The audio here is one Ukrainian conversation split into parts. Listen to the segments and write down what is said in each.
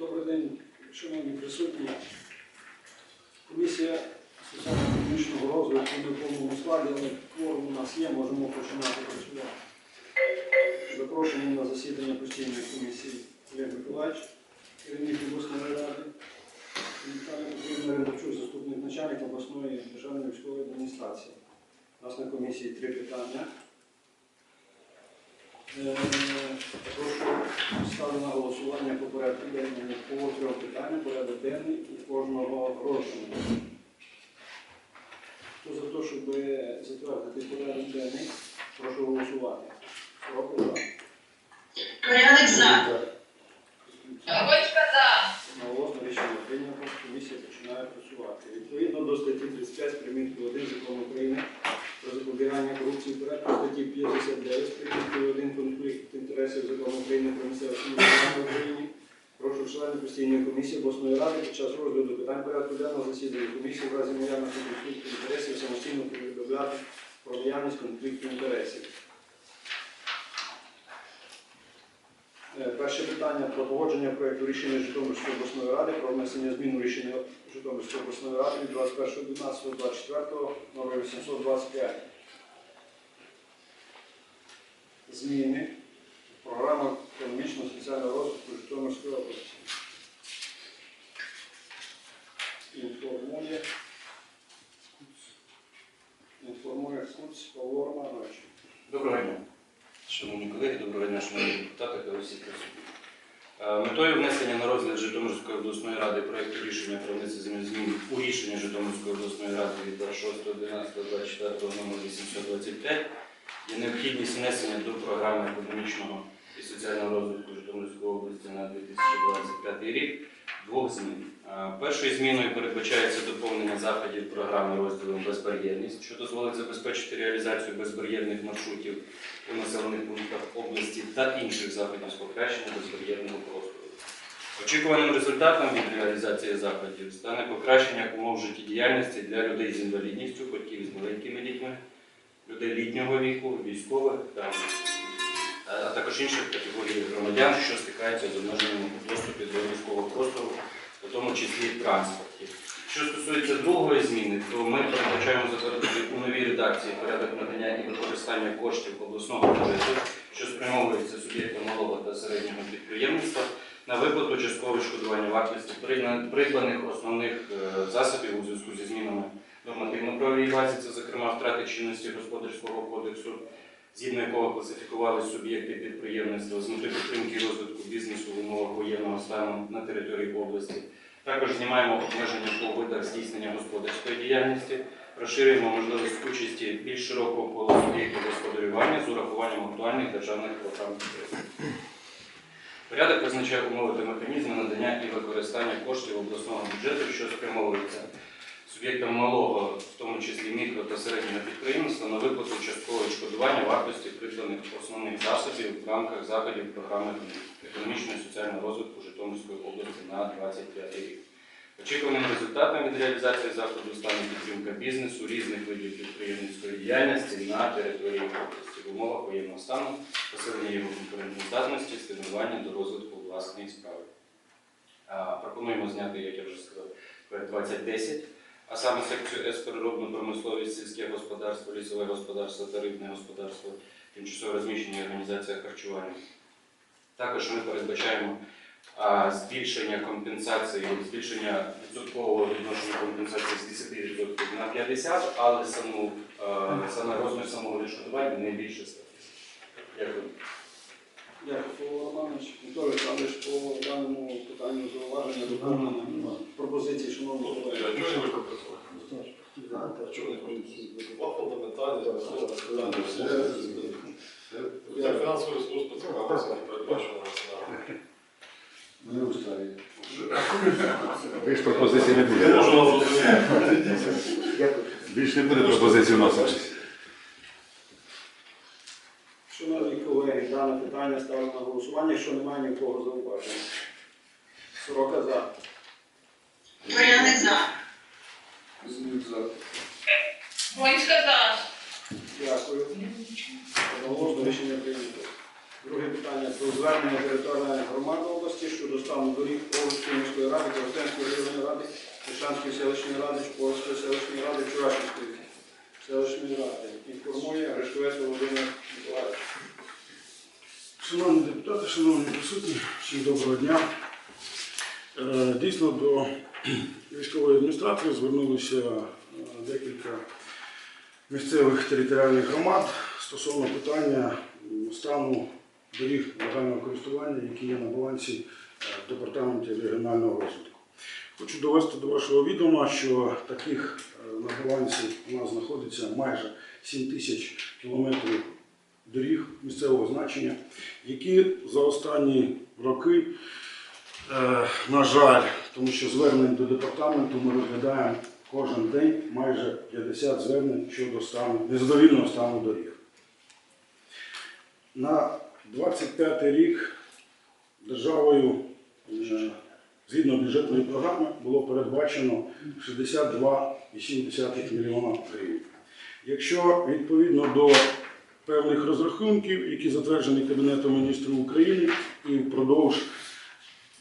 Добрий день, шановні присутні. Комісія соціально-економічного розвитку не в повному складі, але кворум у нас є, можемо починати працювати. Запрошені на засідання постійної комісії Олег Миколаївич, керівник обласної ради, Віталій Петрівна Рибачук, заступник начальника обласної державної військової адміністрації. У нас на комісії три питання. Е, Прошу ставлю на голосування по порядку денному по трьох питанням, порядок денний і кожного розділу. Хто за те, щоб затвердити порядок денний, прошу голосувати. Порядок за. Бабочка за. Наголосно рішення прийнято, комісія починає працювати. Відповідно до статті 35 примітки 1 закону України про запобігання корупції порядку статті 59 примітки 1 конфлікт інтересів закону України про місцеве самоврядування в Україні. Прошу постійної комісії обласної ради під час розгляду питань порядку денного засідання комісії в разі наявності конфлікту інтересів самостійно повідомляти про наявність конфлікту інтересів. Е, Перше питання про погодження проєкту рішення Житомирської обласної ради про внесення змін у рішення Житомирської обласної ради від 21.12.24 номер 825. Зміни в програму економічно-соціального розвитку Житомирської області. Інформує Куц Павло. Доброго дня, шановні колеги, доброго дня, шановні депутати та усі присутні. Е, Метою внесення на розгляд Житомирської обласної ради проєкту рішення про внесення змін у рішення Житомирської обласної ради від 26.11.24 номер 825 є необхідність внесення до програми економічного і соціального розвитку Житомирської області на 2025 рік двох змін. Першою зміною передбачається доповнення заходів програми розділом безбар'єрність, що дозволить забезпечити реалізацію безбар'єрних маршрутів у населених пунктах області та інших заходів з покращення безбар'єрного простору. Очікуваним результатом від реалізації заходів стане покращення умов життєдіяльності для людей з інвалідністю, батьків з маленькими дітьми, людей літнього віку, військових та а також інших категорій громадян, що стикаються з обмеженням у доступі до військового простору, у тому числі транспорті. Що стосується другої зміни, то ми передбачаємо затвердити у новій редакції порядок надання і використання коштів обласного бюджету, що спрямовується суб'єктам малого та середнього підприємництва на виплату часткового відшкодування вартості придбаних основних е, засобів у зв'язку зі змінами нормативно-правовій базі, це зокрема втрати чинності господарського кодексу, згідно якого класифікували суб'єкти підприємництва з метою підтримки розвитку бізнесу в умовах воєнного стану на території області. Також знімаємо обмеження по видах здійснення господарської діяльності, розширюємо можливість участі більш широкого колу суб'єктів господарювання з урахуванням актуальних державних програм підтримки. Порядок визначає умови та механізми надання і використання коштів обласного бюджету, що спрямовується суб'єктам малого, в тому числі мікро та середнього підприємництва, на виплату часткового відшкодування вартості придбаних основних засобів в рамках заходів програми економічного і соціального розвитку Житомирської області на 25 рік. Очікуваним результатом від реалізації заходу стане підтримка бізнесу різних видів підприємницької діяльності на території області в умовах воєнного стану, посилення його конкурентоздатності, стимулювання до розвитку власної справи. Пропонуємо зняти, як я вже сказав, проект 2010, а саме С переробну промисловість, сільське господарство, лісове господарство та рибне господарство, тимчасово розміщені організація харчування. Також ми передбачаємо а, збільшення компенсації, збільшення відсоткового відношення компенсації з 10% на 50%, але саме розмір самого відшкодування не більше 100 Дякую. Дякую, Павло Романович. Вікторій Олександрович, по даному питанню зауваження, доповнення, пропозиції, шановні колеги. А чого не використовувати? А чого не? Два фундаментальні питання. Для фінансового ресурсу поцікавилися, не передбачено Не устарі. Ви ж пропозиції не Я буде. можу вас зрозуміти. Більш не буде пропозицій у нас. Шановні колеги, дане питання ставлю на голосування, якщо немає нікого зауваження. Сорока за. Порядок за. Змін за. Бабочка за. Дякую. Одноголосно рішення прийнято. Друге питання про звернення територіальних громад області щодо стану доріг Полоцької міської ради, Коростенської районної ради, Тишанської селищної ради, Шполської селищної ради, Чурашівської селищної ради. Інформує Гришковець Володимир Миколаївич. Шановні депутати, шановні присутні, всім доброго дня. Е, Дійсно, до військової адміністрації звернулися е, декілька місцевих територіальних громад стосовно питання стану доріг загального користування, які є на балансі е, в департаменті регіонального розвитку. Хочу довести до вашого відома, що таких е, на балансі у нас знаходиться майже 7 тисяч кілометрів доріг місцевого значення, які за останні роки, е, на жаль, тому що звернень до департаменту ми розглядаємо кожен день майже 50 звернень щодо стану, незадовільного стану доріг. На 25 рік державою е, згідно бюджетної програми було передбачено 62,7 мільйона гривень. Якщо відповідно до певних розрахунків, які затверджені Кабінетом міністрів України, і впродовж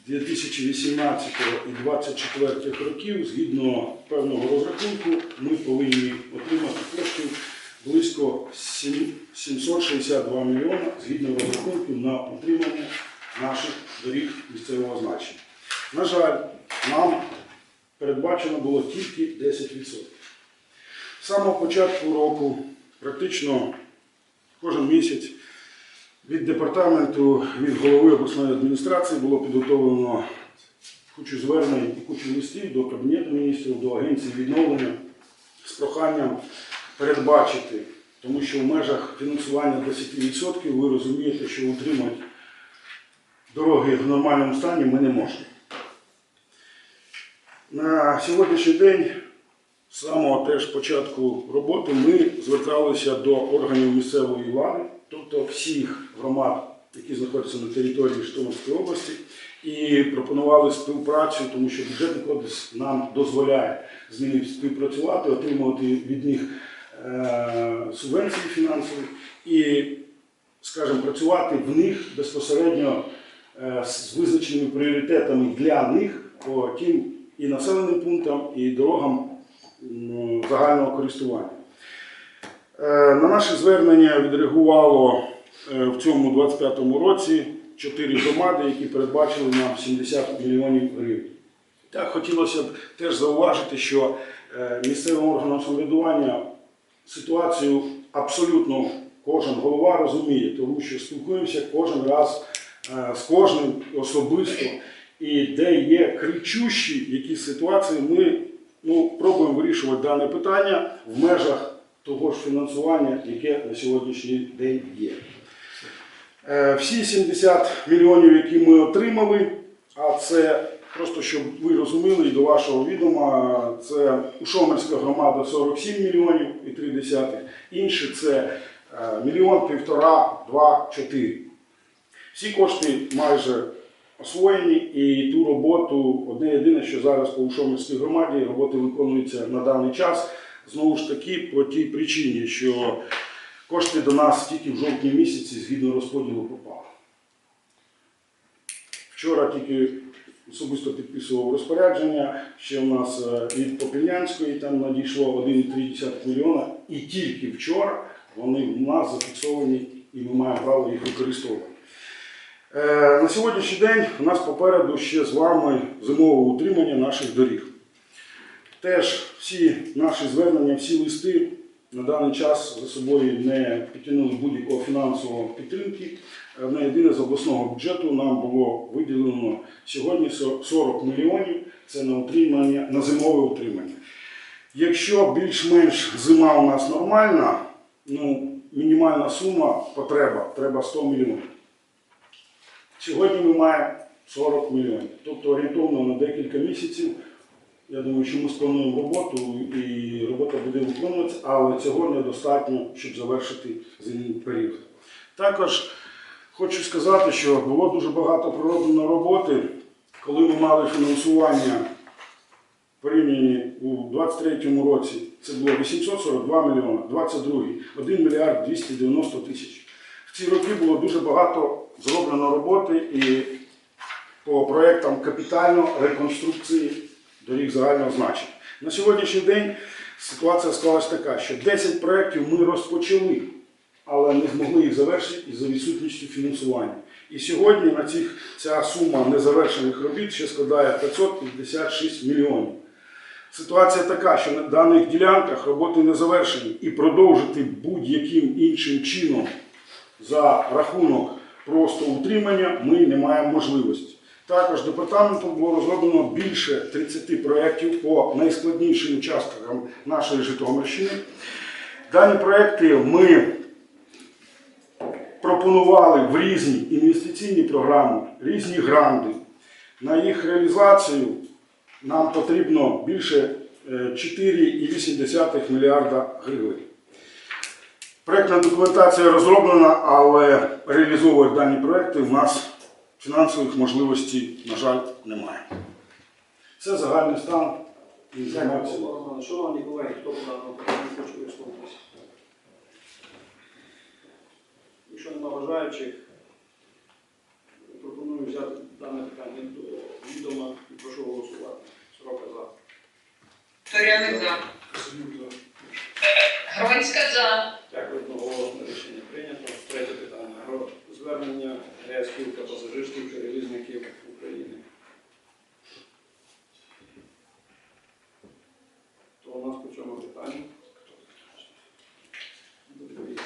2018 і 2024 років, згідно певного розрахунку, ми повинні отримати коштів близько 762 мільйона згідно розрахунків на утримання наших доріг місцевого значення. На жаль, нам передбачено було тільки 10%. З самого початку року, практично кожен місяць, від департаменту, від голови обласної адміністрації було підготовлено кучу звернень і кучу листів до Кабінету міністрів, до агенції відновлення з проханням передбачити, тому що в межах фінансування 10% ви розумієте, що утримати дороги в нормальному стані ми не можемо. На сьогоднішній день, з самого теж початку роботи, ми зверталися до органів місцевої влади, тобто всіх громад, які знаходяться на території Житомирської області, і пропонували співпрацю, тому що бюджетний кодекс нам дозволяє з ними співпрацювати, отримувати від них е, субвенції фінансові і, скажімо, працювати в них безпосередньо е, з визначеними пріоритетами для них по тим і населеним пунктам, і дорогам загального користування. Е, На наше звернення відреагувало е, в цьому 25-му році чотири громади, які передбачили нам 70 мільйонів гривень. Так хотілося б теж зауважити, що е, місцевим органам самоврядування ситуацію абсолютно кожен голова розуміє, тому що спілкуємося кожен раз з кожним особисто. І де є кричущі якісь ситуації, ми ну, пробуємо вирішувати дане питання в межах того ж фінансування, яке на сьогоднішній день є. Е, Всі 70 мільйонів, які ми отримали, а це просто щоб ви розуміли і до вашого відома, це Ушомельська громада 47 мільйонів і 3 десятих, інші це е, мільйон, півтора, два, чотири. Всі кошти майже освоєні і ту роботу, одне єдине, що зараз по Ушомельській громаді роботи виконуються на даний час. Знову ж таки, по тій причині, що кошти до нас тільки в жовтні місяці згідно розподілу попали. Вчора тільки особисто підписував розпорядження, ще в нас е, від Попільнянської там надійшло 1,3 мільйона, і тільки вчора вони в нас зафіксовані і ми маємо право їх використовувати. Е, На сьогоднішній день у нас попереду ще з вами зимове утримання наших доріг. Теж всі наші звернення, всі листи на даний час за собою не підтягнули будь-якого фінансового підтримки. Е, На єдине з обласного бюджету нам було виділено сьогодні 40 мільйонів. Це на утримання, на зимове утримання. Якщо більш-менш зима у нас нормальна, ну, мінімальна сума потреба треба 100 мільйонів. Сьогодні ми маємо 40 мільйонів. Тобто орієнтовно на декілька місяців. Я думаю, що ми сплануємо роботу і робота буде виконуватися, але цього недостатньо, щоб завершити зимній період. Також хочу сказати, що було дуже багато пророблено роботи, коли ми мали фінансування порівняні у 23 році. Це було 842 мільйона, 22 1 мільярд 290 тисяч. В ці роки було дуже багато зроблено роботи і по проєктам капітальної реконструкції доріг загального значення. На сьогоднішній день ситуація склалась така, що 10 проєктів ми розпочали, але не змогли їх завершити із-за відсутністю фінансування. І сьогодні на цих ця сума незавершених робіт ще складає 556 мільйонів. Ситуація така, що на даних ділянках роботи не завершені і продовжити будь-яким іншим чином за рахунок просто утримання ми не маємо можливості. Також департаментом було розроблено більше 30 проєктів по найскладнішим участкам нашої Житомирщини. Дані проєкти ми пропонували в різні інвестиційні програми, різні гранди. На їх реалізацію нам потрібно більше е, 4,8 мільярда гривень. Проектна документація розроблена, але реалізовувати дані проекти в нас фінансових можливостей, на жаль, немає. Це загальний стан інформації. Дякую. Шановні колеги, хто питанню хоче висловитися? Якщо нема бажаючих, пропоную взяти дане питання до відома і прошу голосувати. Сорока за. Порядок за. Громадська за. Дякую, одноголосне рішення прийнято. Третє питання. Про звернення ГЕС спілка пасажирських перевізників України. То у нас по цьому питанні. Доповість.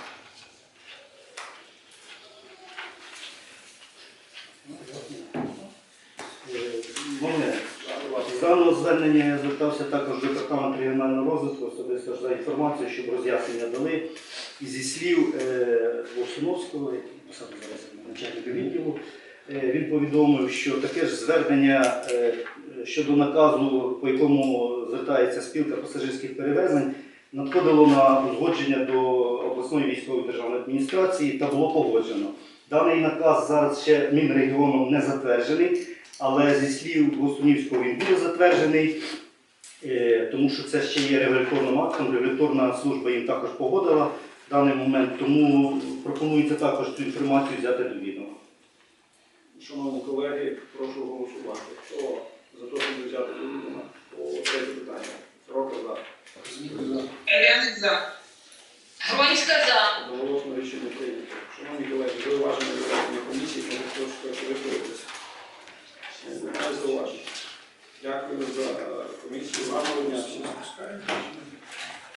Мене. Да, будь ласка. З даного звернення я звертався також до департаменту регіонального розвитку, особисто за інформацію, щоб роз'яснення дали. І зі слів е, Лосуновського, саме зараз начальника відділу, е, він повідомив, що таке ж звернення е, щодо наказу, по якому звертається спілка пасажирських перевезень, надходило на узгодження до обласної військової державної адміністрації та було погоджено. Даний наказ зараз ще Мінрегіоном не затверджений, але зі слів Гостунівського він буде затверджений, е, тому що це ще є регуляторним актом. Регуляторна служба їм також погодила в даний момент, тому пропонується також цю інформацію взяти до відома. Шановні колеги, прошу голосувати. Хто за те, щоб взяти до відома по третє питання? Сорока за. Порядок за. Громадська за. Одноголосно рішення прийнято. Шановні колеги, зауваження до рішення комісії, хтось хоче висловитися. Немає зауважень. Дякую за комісію. Гарного дня всім.